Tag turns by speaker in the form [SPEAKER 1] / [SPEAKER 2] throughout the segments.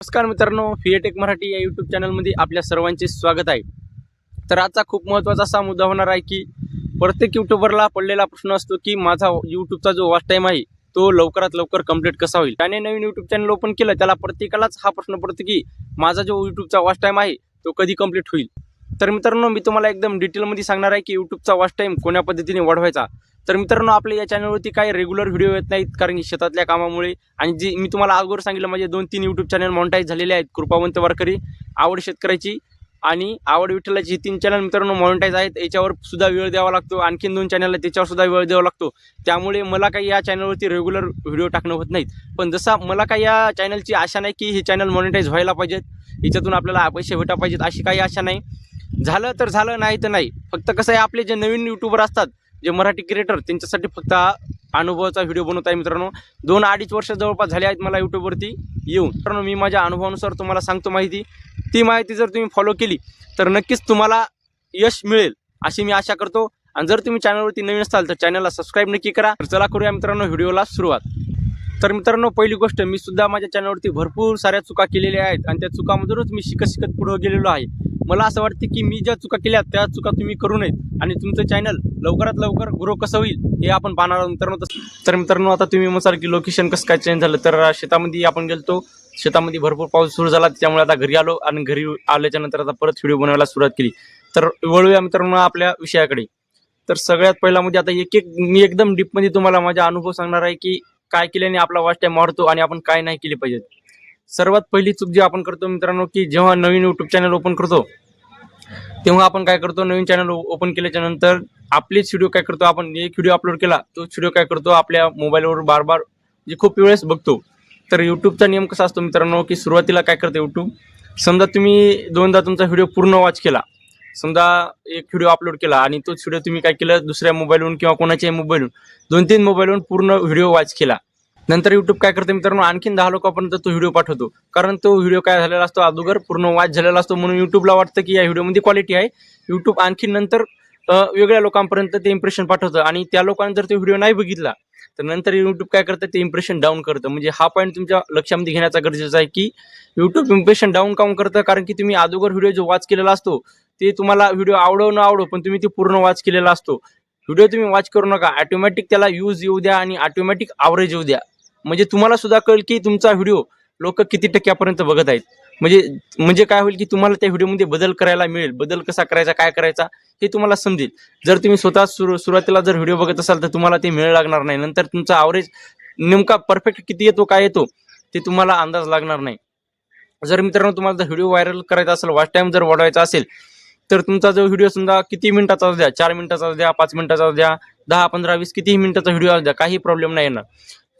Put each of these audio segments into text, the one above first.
[SPEAKER 1] नमस्कार मित्रांनो फिएटेक मराठी या यूट्यूब चॅनलमध्ये आपल्या सर्वांचे स्वागत आहे. तर आजचा खूप महत्त्वाचा असा मुद्दा होणार आहे की प्रत्येक यूट्यूबरला पडलेला प्रश्न असतो की माझा यूट्यूबचा जो वॉच टाईम आहे तो लवकरात लवकर कंप्लीट कसा होईल? त्याने नवीन यूट्यूब चॅनल ओपन केलं त्याला प्रत्येकालाच हा प्रश्न पडतो की माझा जो यूट्यूबचा वॉच टाईम आहे तो कधी कंप्लीट होईल? तर मित्रांनो मी तुम्हाला एकदम डिटेलमध्ये सांगणार आहे की यूट्यूबचा वॉच टाईम कोण्या पद्धतीने वाढवायचा? तर मित्रांनो आपल्या या चॅनलवरती काही रेग्युलर व्हिडिओ येत नाहीत कारण की शेतातल्या कामामुळे. आणि जी मी तुम्हाला अगोदर सांगितलं माझे दोन तीन यूट्यूब चॅनल मॉनिटाईज झालेले आहेत कृपावंत वारकरी आवड शेतकऱ्याची आणि आवड विठ्ठलाची ही तीन चॅनल मित्रांनो मॉनिटाईज आहेत. याच्यावर सुद्धा वेळ द्यावा लागतो. आणखीन दोन चॅनल आहेत त्याच्यावर सुद्धा वेळ द्यावा लागतो. त्यामुळे मला काही या चॅनलवरती रेग्युलर व्हिडिओ टाकणं होत नाहीत. पण जसा मला काही या चॅनलची आशा नाही की हे चॅनल मॉनिटाईज व्हायला पाहिजेत याच्यातून आपल्याला पैसे भेटा पाहिजेत अशी काही आशा नाही. झालं तर झालं नाही तर नाही. फक्त कसं आहे आपले जे नवीन यूट्यूबर असतात जे मराठी क्रिएटर त्यांच्यासाठी फक्त हा अनुभवाचा व्हिडिओ बनवत आहे मित्रांनो. दोन अडीच वर्ष जवळपास झाले आहेत मला यूट्यूबवरती येऊन. मित्रांनो मी माझ्या अनुभवानुसार तुम्हाला सांगतो माहिती. ती माहिती जर तुम्ही फॉलो केली तर नक्कीच तुम्हाला यश मिळेल अशी मी आशा करतो. आणि जर तुम्ही चॅनलवरती नवीन असाल तर चॅनलला सबस्क्राईब नक्की करा. तर चला करूया मित्रांनो व्हिडिओला सुरुवात. तर मित्रांनो पहिली गोष्ट मी सुद्धा माझ्या चॅनलवरती भरपूर साऱ्या चुका केलेल्या आहेत. आणि त्या चुकामधूनच मी शिकत शिकत पुढं गेलेलो आहे. मला असं वाटतं की मी ज्या चुका केल्या त्या चुका तुम्ही करू नयेत. आणि तुमचं चॅनल लवकरात लवकर ग्रो कसं होईल हे आपण पाहणार आहोत मित्रांनो. तर मित्रांनो आता तुम्ही म्हणसाल की लोकेशन कसं काय चेंज झालं तर शेतामध्ये आपण गेलतो. शेतामध्ये भरपूर पाऊस सुरू झाला त्यामुळे आता घरी आलो आणि घरी आल्याच्यानंतर आता परत व्हिडिओ बनवायला सुरुवात केली. तर वळूया मित्रांनो आपल्या विषयाकडे. तर सगळ्यात पहिला म्हणजे आता एक एक मी एकदम डीपमध्ये तुम्हाला माझा अनुभव सांगणार आहे की काय केल्याने आपला वॉच टाईम वाढतो आणि आपण काय नाही केले पाहिजे सर्वात पहिली चूक जी आपण करतो मित्रांनो की जेव्हा नवीन यूट्यूब चॅनल ओपन करतो तेव्हा आपण काय करतो? नवीन चॅनल ओपन केल्याच्यानंतर आपलेच व्हिडिओ काय करतो? आपण एक व्हिडिओ अपलोड केला तो व्हिडिओ काय करतो? आपल्या मोबाईलवर बार बार जे खूप वेळेस बघतो. तर यूट्यूबचा नियम कसा असतो मित्रांनो की सुरुवातीला काय करतो यूट्यूब समजा तुम्ही दोनदा तुमचा व्हिडिओ पूर्ण वॉच केला. समजा एक व्हिडिओ अपलोड केला आणि तोच व्हिडिओ तुम्ही काय केलं? दुसऱ्या मोबाईलवरून किंवा कोणाच्याही मोबाईलवरून दोन तीन मोबाईलवरून पूर्ण व्हिडिओ वॉच केला. नंतर युट्यूब काय करते मित्रांनो? आणखीन दहा लोकांपर्यंत तो व्हिडिओ पाठवतो. कारण तो व्हिडिओ काय झालेला असतो? अगोदर पूर्ण वाच झालेला असतो. म्हणून युट्यूबला वाटतं की या व्हिडिओमध्ये क्वालिटी आहे. युट्यूब आणखीन नंतर वेगळ्या लोकांपर्यंत ते इम्प्रेशन पाठवतं. आणि त्या लोकांनी जर तो व्हिडिओ नाही बघितला तर नंतर युट्यूब काय करतं? ते इम्प्रेशन डाऊन करतं. म्हणजे हा पॉईंट तुमच्या लक्षामध्ये घेण्याचा गरजेचा आहे की युट्यूब इम्प्रेशन डाऊन काऊन करतं? कारण की तुम्ही अगोदर व्हिडिओ जो वाच केलेला असतो ते तुम्हाला व्हिडिओ आवडो न आवडो पण तुम्ही ते पूर्ण वाच केलेला असतो. व्हिडिओ तुम्ही वॉच करू नका. ऑटोमॅटिक त्याला यूज येऊ द्या आणि ऑटोमॅटिक आवरेज येऊ द्या. म्हणजे तुम्हाला सुद्धा कळेल की तुमचा व्हिडिओ लोक किती टक्क्यापर्यंत बघत आहेत. म्हणजे म्हणजे काय होईल की तुम्हाला त्या व्हिडिओमध्ये बदल करायला मिळेल. बदल कसा करायचा काय करायचा हे तुम्हाला समजेल. जर तुम्ही स्वतः सुरू सुरुवातीला जर व्हिडिओ बघत असाल तर तुम्हाला ते मिळ लागणार नाही. नंतर तुमचा आवरेज नेमका परफेक्ट किती येतो काय येतो ते तुम्हाला अंदाज लागणार नाही. जर मित्रांनो तुम्हाला जर व्हिडिओ व्हायरल करायचा असेल वॉच टाईम जर वाढवायचा असेल तर तुमचा जो व्हिडिओ समजा किती मिनिटाचा द्या चार मिनिटाचा द्या पाच मिनिटाचा द्या दहा पंधरा वीस कितीही मिनिटाचा व्हिडिओ द्या काही प्रॉब्लेम नाही येणार.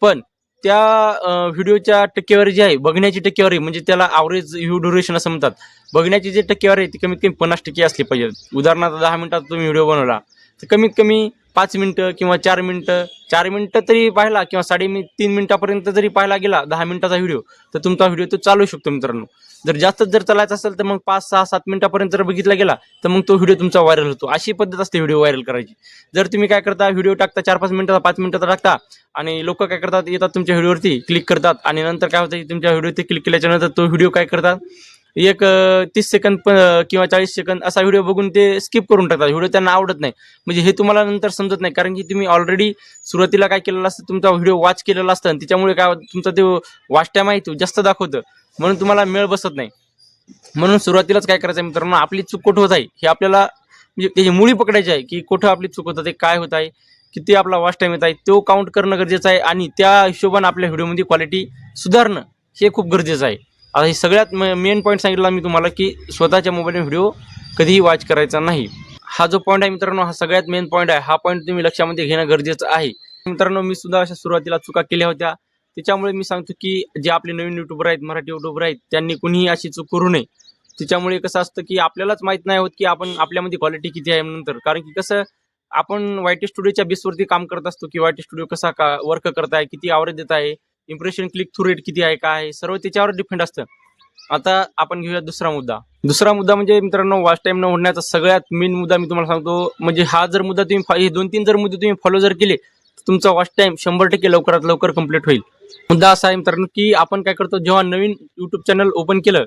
[SPEAKER 1] पण त्या व्हिडिओच्या टक्केवारी जी आहे बघण्याची टक्केवारी म्हणजे त्याला ॲव्हरेज व्ह्यू ड्युरेशन असं म्हणतात. बघण्याची जी टक्केवारी आहे ती कमीत कमी पन्नास टक्के असली पाहिजे. उदाहरणार्थ दहा मिनिटात तुम्ही व्हिडिओ बनवला. तर कमीत कमी पाच मिनिटं किंवा चार मिनटं चार मिनिटं तरी पाहिला किंवा साडे मी तीन मिनिटापर्यंत जरी पाहायला गेला दहा मिनिटाचा व्हिडिओ तर तुमचा व्हिडिओ तो चालू शकतो मित्रांनो. जर जास्तच जर चालायचा असेल तर मग पाच सहा सात मिनिटापर्यंत जर बघितला गेला तर मग तो व्हिडिओ तुमचा व्हायरल होतो. अशी पद्धत असते व्हिडिओ व्हायरल करायची. जर तुम्ही काय करता व्हिडिओ टाकता चार पाच मिनिटाचा पाच मिनिटाचा टाकता आणि लोक काय करतात येतात तुमच्या व्हिडिओवरती क्लिक करतात आणि नंतर काय होतं की तुमच्या व्हिडिओवरती क्लिक केल्याच्यानंतर तो व्हिडिओ काय करतात एक तीस सेकंद प किंवा चाळीस सेकंद असा व्हिडिओ बघून ते स्किप करून टाकतात. व्हिडिओ त्यांना आवडत नाही. म्हणजे हे तुम्हाला नंतर समजत नाही. कारण की तुम्ही ऑलरेडी सुरुवातीला काय केलेलं असतं तुमचा व्हिडिओ वॉच केलेला असतं आणि त्याच्यामुळे काय होतं, तुमचा ते वॉच टाईम आहे तो जास्त दाखवतं. म्हणून तुम्हाला मेळ बसत नाही. म्हणून सुरुवातीलाच काय करायचं आहे मित्रांनो आपली चूक कुठं होत आहे? हे आपल्याला म्हणजे त्याची मुळी पकडायची आहे की कुठं आपली चूक होत आहे काय होत आहे किती आपला वॉच टाईम येत आहे तो काउंट करणं गरजेचं आहे आणि त्या हिशोबानं आपल्या व्हिडिओमध्ये क्वालिटी सुधारणं हे खूप गरजेचं आहे. आता हे सगळ्यात मेन पॉईंट सांगितला मी तुम्हाला की स्वतःच्या मोबाईलने व्हिडिओ कधीही वॉच करायचा नाही. हा जो पॉईंट आहे मित्रांनो हा सगळ्यात मेन पॉईंट आहे. हा पॉईंट तुम्ही लक्षामध्ये घेणं गरजेचं आहे. मित्रांनो मी सुद्धा अशा सुरुवातीला चुका केल्या होत्या. त्याच्यामुळे मी सांगतो की जे आपले नवीन युट्यूबर आहेत मराठी युट्यूबर आहेत त्यांनी कुणीही अशी चूक करू नये. त्याच्यामुळे कसं असतं की आपल्यालाच माहीत नाही होत की आपण आपल्यामध्ये क्वालिटी किती आहे नंतर. कारण की कसं आपण वायटी स्टुडिओच्या बेसवरती काम करत असतो की वायटी स्टुडिओ कसा का वर्क करत आहे किती आवरेज देत आहे इम्प्रेशन क्लिक थ्रू रेट किती आहे काय आहे सर्व त्याच्यावर डिपेंड असतं. आता आपण घेऊया दुसरा मुद्दा. दुसरा मुद्दा म्हणजे मित्रांनो वॉच टाईम न होण्याचा सगळ्यात मेन मुद्दा मी तुम्हाला सांगतो. म्हणजे हा जर मुद्दा तुम्ही हे दोन तीन जर मुद्दे तुम्ही फॉलो जर केले तर तुमचा वॉच टाईम शंभर टक्के लवकरात लवकर कंप्लीट होईल. मुद्दा असा आहे मित्रांनो की आपण काय करतो जेव्हा नवीन यूट्यूब चॅनल ओपन केलं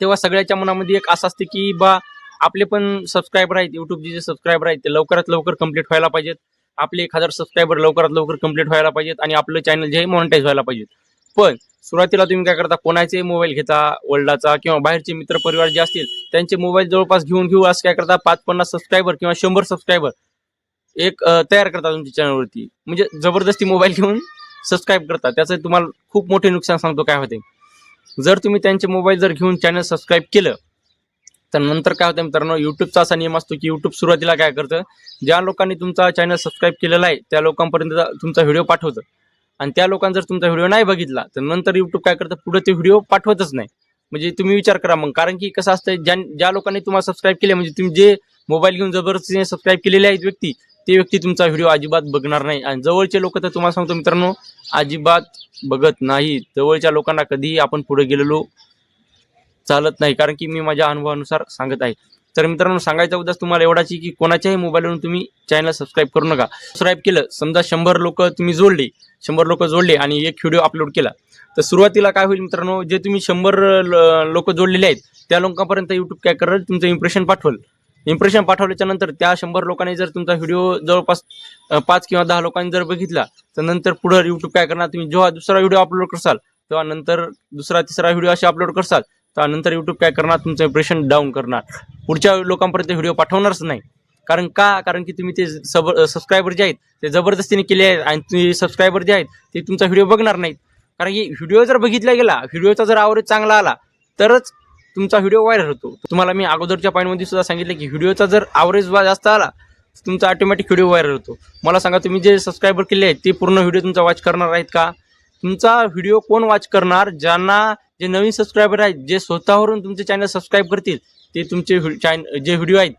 [SPEAKER 1] तेव्हा सगळ्याच्या मनामध्ये एक असं असते की बा आपले पण सबस्क्रायबर आहेत युट्यूबचे जे सबस्क्रायबर आहेत ते लवकरात लवकर कंप्लीट व्हायला पाहिजेत. आपले एक हजार सबस्क्रायबर लवकरात लवकर कंप्लीट व्हायला पाहिजेत आणि आपलं चॅनल जे आहे मॉनिटाईज व्हायला पाहिजेत. पण सुरुवातीला तुम्ही काय करता कोणाचे मोबाईल घेता वडिलाचा किंवा बाहेरचे मित्र परिवार जे असतील त्यांचे मोबाईल जवळपास घेऊन घेऊ असं काय करता पाच पन्नास सबस्क्रायबर किंवा शंभर सबस्क्रायबर एक तयार करता तुमच्या चॅनलवरती म्हणजे जबरदस्ती मोबाईल घेऊन सबस्क्राईब करता. त्याचं तुम्हाला खूप मोठे नुकसान सांगतो काय होते. जर तुम्ही त्यांचे मोबाईल जर घेऊन चॅनल सबस्क्राईब केलं तर नंतर काय होतं मित्रांनो युट्यूबचा असा नियम असतो की युट्यूब सुरुवातीला काय करतं ज्या लोकांनी तुमचा चॅनल सबस्क्राईब केलेला आहे त्या लोकांपर्यंत तुमचा व्हिडिओ पाठवतं. आणि त्या लोकांनी जर तुमचा व्हिडिओ नाही बघितला तर नंतर युट्यूब काय करतं पुढे ते व्हिडिओ पाठवतच नाही. म्हणजे तुम्ही विचार करा मग कारण की कसं असतं ज्या ज्या लोकांनी तुम्हाला सबस्क्राईब केले म्हणजे तुम्ही जे मोबाईल घेऊन जबरदस्तीने सबस्क्राईब केलेले आहेत व्यक्ती ते व्यक्ती तुमचा व्हिडिओ अजिबात बघणार नाही. आणि जवळचे लोक तर तुम्हाला सांगतो मित्रांनो अजिबात बघत नाही. जवळच्या लोकांना कधीही आपण पुढे गेलेलो चालत नाही कारण की मी माझ्या अनुभवानुसार सांगत आहे. तर मित्रांनो सांगायचा उद्देश तुम्हाला एवढाच की कोणाच्याही मोबाईलवरून तुम्ही चॅनल सबस्क्राईब करू नका. सबस्क्राईब केलं समजा शंभर लोक तुम्ही जोडले शंभर लोक जोडले आणि एक व्हिडिओ अपलोड केला तर सुरुवातीला काय होईल मित्रांनो जे तुम्ही शंभर लोक जोडलेले आहेत त्या लोकांपर्यंत यूट्यूब काय करेल तुमचं इम्प्रेशन पाठवल. इम्प्रेशन पाठवल्याच्या नंतर त्या शंभर लोकांनी जर तुमचा व्हिडिओ जवळपास पाच किंवा दहा लोकांनी जर बघितला तर नंतर पुढं यूट्यूब काय करणार तुम्ही जेव्हा दुसरा व्हिडिओ अपलोड करसाल तेव्हा नंतर दुसरा तिसरा व्हिडिओ असे अपलोड करसाल. त्यानंतर नंतर यूट्यूब काय करणार? तुमचं इम्प्रेशन डाऊन करणार. पुढच्या लोकांपर्यंत व्हिडिओ पाठवणारच नाही. कारण का? कारण की तुम्ही ते सब सबस्क्रायबर जे आहेत ते जबरदस्तीने केले आहेत आणि तुम्ही सबस्क्रायबर जे आहेत ते तुमचा व्हिडिओ बघणार नाहीत. कारण की व्हिडिओ जर बघितला गेला व्हिडिओचा जर आवरेज चांगला आला तरच तुमचा व्हिडिओ व्हायरल होतो. तुम्हाला मी अगोदरच्या पॉईंटमध्ये सुद्धा सांगितलं की व्हिडिओचा जर आवरेज जास्त आला तर तुमचा ऑटोमॅटिक व्हिडिओ व्हायरल होतो. मला सांगा तुम्ही जे सबस्क्रायबर केले आहेत ते पूर्ण व्हिडिओ तुमचा वॉच करणार आहेत का? तुमचा व्हिडिओ कोण वॉच करणार? ज्यांना जे नवीन सबस्क्रायबर आहेत जे स्वतःवरून तुमचे चॅनल सबस्क्राईब करतील ते तुमचे चॅन जे व्हिडिओ आहेत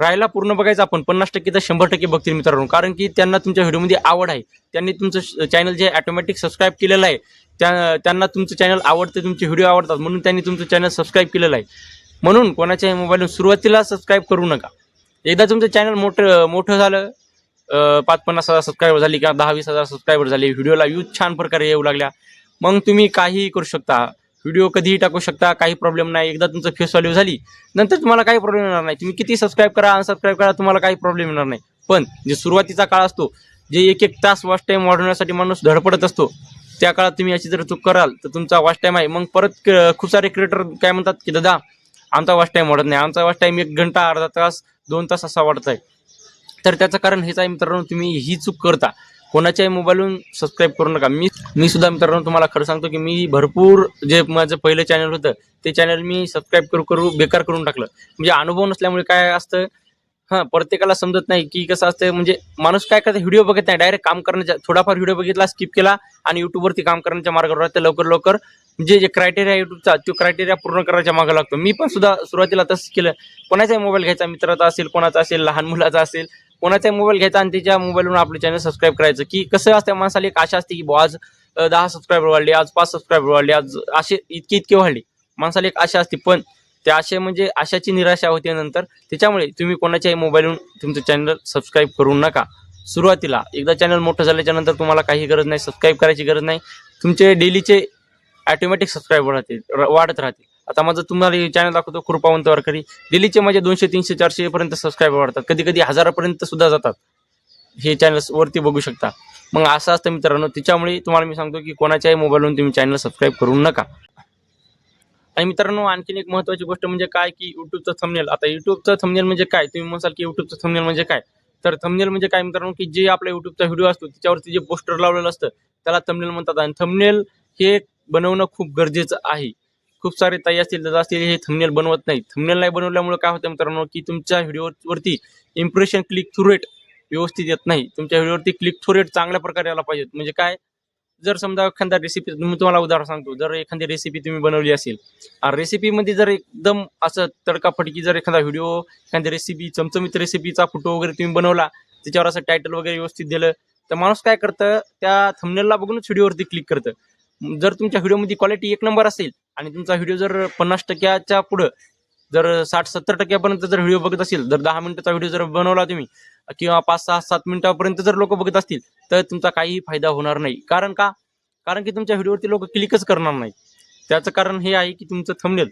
[SPEAKER 1] राहायला पूर्ण बघायचं आपण. पन्नास टक्के तर शंभर टक्के बघतील मित्रांनो. कारण की त्यांना तुमच्या व्हिडिओमध्ये आवड आहे. त्यांनी तुमचं चॅनल जे ॲटोमॅटिक सबस्क्राईब केलेलं आहे त्या त्यांना तुमचं चॅनल आवडते तुमचे व्हिडिओ आवडतात म्हणून त्यांनी तुमचं चॅनल सबस्क्राईब केलेलं आहे. म्हणून कोणाच्याही मोबाईलवर सुरुवातीला सबस्क्राईब करू नका. एकदा तुमचं चॅनल मोठं मोठं झालं पाच पन्नास हजार सबस्क्रायबर झाली किंवा दहा वीस हजार सबस्क्रायबर झाले. व्हिडिओला व्ह्यूज छान प्रकारे येऊ लागल्या. मग तुम्ही काहीही करू शकता. व्हिडिओ कधीही टाकू शकता. काही प्रॉब्लेम नाही. एकदा तुमचं फेस व्हॅल्यू झाली नंतर तुम्हाला काही प्रॉब्लेम येणार नाही. तुम्ही किती सबस्क्राईब करा अनसबस्क्राईब करा तुम्हाला काही प्रॉब्लेम येणार नाही. पण जे सुरुवातीचा काळ असतो जे एक एक तास वॉच टाईम वाढवण्यासाठी माणूस धडपडत असतो त्या काळात तुम्ही याची जर चूक कराल तर तुमचा वॉच टाईम आहे. मग परत क- खूप सारे क्रिएटर काय म्हणतात की दादा आमचा वॉच टाईम वाढत नाही. आमचा वॉच टाईम एक घंटा अर्धा तास दोन तास असा वाढत आहे. तर त्याचं कारण हेच आहे मित्रांनो तुम्ही ही चूक करता. कोणाच्याही मोबाईलवरून सबस्क्राईब करू नका. मी मी सुद्धा मित्रांनो तुम्हाला खरं सांगतो की मी भरपूर जे माझं पहिलं चॅनल होतं ते चॅनल मी सबस्क्राईब करू करू बेकार करून टाकलं. म्हणजे अनुभव नसल्यामुळे काय असतं? हां प्रत्येकाला समजत नाही की कसं असतं. म्हणजे माणूस काय करतं व्हिडिओ बघत नाही. डायरेक्ट काम करण्याच्या थोडाफार व्हिडिओ बघितला स्किप केला आणि युट्यूबवरती काम करण्याच्या मार्गावर राहते. लवकर लवकर म्हणजे जे क्रायटेरिया युट्यूबचा तो क्रायटेरिया पूर्ण करायच्या मागं लागतो. मी पण सुद्धा सुरुवातीला तसं केलं. कोणाचाही मोबाईल घ्यायचा मित्राचा असेल कोणाचा असेल लहान मुलाचा असेल कोणाचाही मोबाईल घ्यायचा आणि त्याच्या मोबाईलवरून आपलं चॅनल सबस्क्राईब करायचं. की कसं असतं माणसाला एक आशा असते की बुवा आज दहा सबस्क्रायबर वाढले आज पाच सबस्क्रायबर वाढले आज असे इतके इतके वाढले. माणसाला एक आशा असते. पण त्या आशे म्हणजे आशाची निराशा होते नंतर. त्याच्यामुळे तुम्ही कोणाच्याही मोबाईलवरून तुमचं चॅनल सबस्क्राईब करू नका. सुरुवातीला एकदा चॅनल मोठं झाल्याच्यानंतर तुम्हाला काही गरज नाही सबस्क्राईब करायची गरज नाही. तुमचे डेलीचे ॲटोमॅटिक सबस्क्राईब राहतील र- वाढत राहतील आता माझं तुम्हाला चॅनल दाखवतो कृपावंत वारकरी. डेलीचे माझे दोनशे तीनशे चारशे पर्यंत सबस्क्रायबर वाढतात. कधी कधी हजारापर्यंत सुद्धा जातात. हे चॅनल्स वरती बघू शकता. मग असं असतं मित्रांनो त्याच्यामुळे तुम्हाला मी सांगतो की कोणाच्याही मोबाईलवरून तुम्ही चॅनल सबस्क्राईब करू नका. आणि मित्रांनो आणखीन एक महत्त्वाची गोष्ट म्हणजे काय की युट्यूबचं थंबनेल आता युट्यूबचं थंबनेल म्हणजे काय? तुम्ही म्हणाल की युट्यूबचं थंबनेल म्हणजे काय? तर थंबनेल म्हणजे काय मित्रांनो की जे आपला युट्यूबचा व्हिडिओ असतो त्याच्यावरती जे पोस्टर लावलेलं असतं त्याला थंबनेल म्हणतात. आणि थंबनेल हे बनवणं खूप गरजेचं आहे. खूप सारे ताई असतील दादा असतील हे थंबनेल बनवत नाही थंबनेल नाही बनवल्यामुळे काय होतं मित्रांनो की तुमच्या व्हिडिओवरती इम्प्रेशन क्लिक थ्रू रेट व्यवस्थित येत नाही. तुमच्या व्हिडिओवरती क्लिक थ्रू रेट चांगल्या प्रकारे आला पाहिजेत. म्हणजे काय? जर समजा एखादा रेसिपी मी तुम्हाला उदाहरण सांगतो. जर एखादी रेसिपी तुम्ही बनवली असेल रेसिपीमध्ये जर एकदम असं तडकाफडकी जर एखादा व्हिडिओ एखादी रेसिपी चमचमीत रेसिपीचा फोटो वगैरे तुम्ही बनवला त्याच्यावर असं टायटल वगैरे व्यवस्थित दिलं तर माणूस काय करतं? त्या थंबनेलला बघूनच व्हिडिओवरती क्लिक करतं. जर तुमच्या व्हिडिओमध्ये क्वालिटी एक नंबर असेल आणि तुमचा व्हिडिओ जर पन्नास टक्क्याच्या पुढं जर साठ सत्तर टक्क्यापर्यंत जर व्हिडिओ बघत असेल जर दहा मिनिटाचा व्हिडिओ जर बनवला तुम्ही किंवा पाच सहा सात मिनिटापर्यंत जर लोक बघत असतील तर तुमचा काहीही फायदा होणार नाही. कारण का? कारण की तुमच्या व्हिडिओवरती लोक क्लिकच करणार नाही त्याचं कारण हे आहे की तुमचं थंबनेल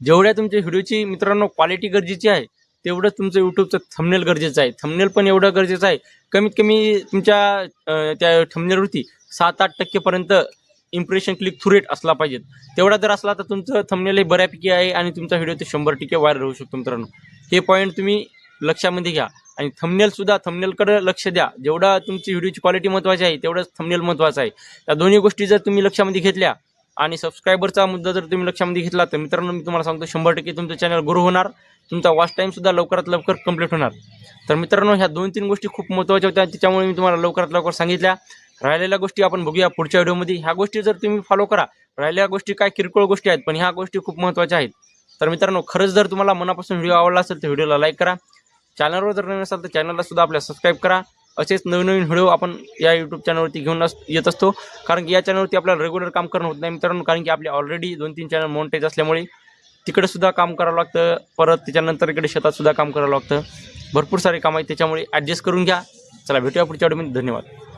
[SPEAKER 1] जेवढ्या तुमच्या व्हिडिओची मित्रांनो क्वालिटी गरजेची आहे तेवढंच तुमचं यूट्यूबचं थंबनेल गरजेचं आहे. थंबनेल पण एवढं गरजेचं आहे. कमीत कमी तुमच्या त्या थंबनेलवरती सात आठ टक्केपर्यंत इम्प्रेशन क्लिक थ्रू रेट असला पाहिजे तेवढा जर असला तर तुमचं थंबनेल हे बऱ्यापैकी आहे आणि तुमचा व्हिडिओ ते शंभर टक्के व्हायरल होऊ शकतो मित्रांनो. हे पॉईंट तुम्ही लक्षामध्ये घ्या. आणि थमनेलसुद्धा थमनेलकडं थंबनेलकडे लक्ष द्या. जेवढा तुमची व्हिडिओची क्वालिटी महत्त्वाची आहे तेवढंच थंबनेल महत्त्वाचं आहे. या दोन्ही गोष्टी जर तुम्ही लक्षामध्ये घेतल्या आणि सबस्क्रायबरचा मुद्दा जर तुम्ही लक्षामध्ये घेतला तर मित्रांनो मी तुम्हाला सांगतो शंभर टक्के तुमचं चॅनल ग्रो होणार. तुमचा वॉच टाईमसुद्धा लवकरात लवकर कंप्लीट होणार. तर मित्रांनो ह्या दोन तीन गोष्टी खूप महत्त्वाच्या होत्या. त्याच्यामुळे मी तुम्हाला लवकरात लवकर सांगितल्या. राहिलेल्या गोष्टी आपण बघूया पुढच्या व्हिडिओमध्ये. ह्या गोष्टी जर तुम्ही फॉलो करा राहिलेल्या गोष्टी काय किरकोळ गोष्टी आहेत पण ह्या गोष्टी खूप महत्त्वाच्या आहेत. तर मित्रांनो खरंच जर तुम्हाला मनापासून व्हिडिओ आवडला असेल तर व्हिडिओला लाईक करा. चॅनलवर जर नवीन असाल तर चॅनलला सुद्धा आपल्या सबस्क्राईब करा. असेच नवीन नवीन व्हिडिओ आपण या यूट्यूब चॅनलवरती घेऊन येत असतो. कारण की या चॅनलवरती आपल्याला रेग्युलर काम करणं होत नाही मित्रांनो कारण की आपले ऑलरेडी दोन तीन चॅनल मोनिटाईज असल्यामुळे तिकडे सुद्धा काम करावं लागतं. परत त्याच्यानंतर इकडे शेतात सुद्धा काम करावं लागतं. भरपूर सारे काम आहेत त्याच्यामुळे ॲडजस्ट करून घ्या. चला भेटूया पुढच्या व्हिडिओमध्ये. धन्यवाद.